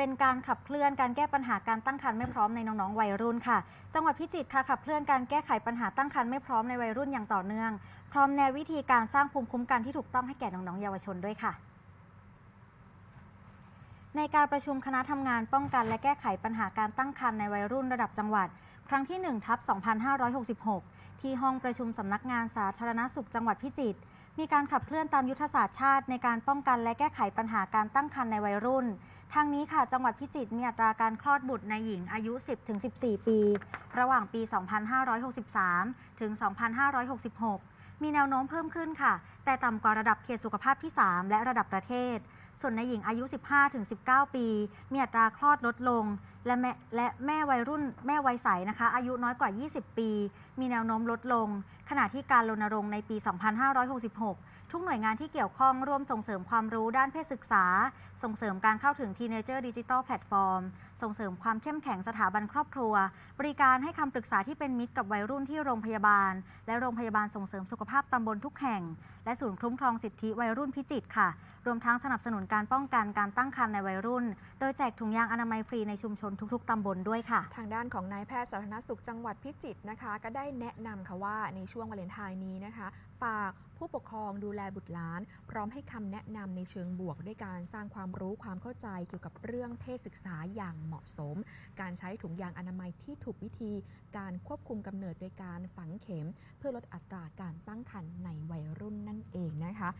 เป็นการขับเคลื่อนการแก้ปัญหาการตั้งครรภ์ไม่พร้อมในน้องๆวัยรุ่นค่ะ จังหวัดพิจิตรค่ะขับเคลื่อนการแก้ไขปัญหาตั้งครรภ์ไม่พร้อมในวัยรุ่นอย่างต่อเนื่อง พร้อมแนววิธีการสร้างภูมิคุ้มกันที่ถูกต้องให้แก่น้องๆเยาวชนด้วยค่ะในการประชุมคณะทำงานป้องกันและแก้ไขปัญหาการตั้งครรภ์ในวัยรุ่นระดับจังหวัด ครั้งที่1ทับ2566 ที่ห้องประชุมสำนักงานสาธารณสุขจังหวัดพิจิตร มีการขับเคลื่อนตามยุทธศาสตร์ชาติ ในการป้องกันและแก้ไขปัญหาการตั้งครรภ์ในวัยรุ่น ทางนี้ค่ะ จังหวัดพิจิตรมีอัตราการคลอดบุตรในหญิงอายุ 10-14 ปี ระหว่างปี 2563 ถึง 2566 มีแนวโน้มเพิ่มขึ้นค่ะ แต่ต่ำกว่าระดับเขตสุขภาพที่ 3 และระดับประเทศ ส่วนในหญิงอายุ 15-19 ปี มีอัตราคลอดลดลง และแม่และแม่วัยรุ่นแม่วัยใสนะคะ อายุน้อยกว่า 20 ปี มีแนวโน้มลดลง ขณะที่การรณรงค์ในปี 2566 ทุกหน่วยงานที่เกี่ยวข้องร่วมส่งเสริมความรู้ด้านเพศศึกษา ส่งเสริมการเข้าถึง Teenager Digital Platform ส่งเสริมความเข้มแข็งสถาบันครอบครัว บริการให้คำปรึกษาที่เป็นมิตรกับวัยรุ่นที่โรงพยาบาล และโรงพยาบาลส่งเสริมสุขภาพตำบลทุกแห่ง และศูนย์คุ้มครองสิทธิวัยรุ่นพิจิตรค่ะ รวมทั้งสนับสนุนการป้องกันการตั้งครรภ์ในวัยรุ่น โดยแจกถุงยางอนามัยฟรีในชุมชนทุก ๆ ตำบลด้วยค่ะ ทางด้านของนายแพทย์สาธารณสุขจังหวัดพิจิตรนะคะ ก็ได้แนะนำค่ะว่าในช่วงวาเลนไทน์นี้นะคะฝากผู้ปกครองดูแลบุตรหลาน พร้อมให้คำแนะนำในเชิงบวก ด้วยการสร้างความรู้ความเข้าใจเกี่ยวกับเรื่องเพศศึกษาอย่างเหมาะสม การใช้ถุงยางอนามัยที่ถูกวิธี การควบคุมกำเนิดโดยการฝังเข็ม เพื่อลดอัตราการตั้งครรภ์ในวัยรุ่นนั่นเองนะคะ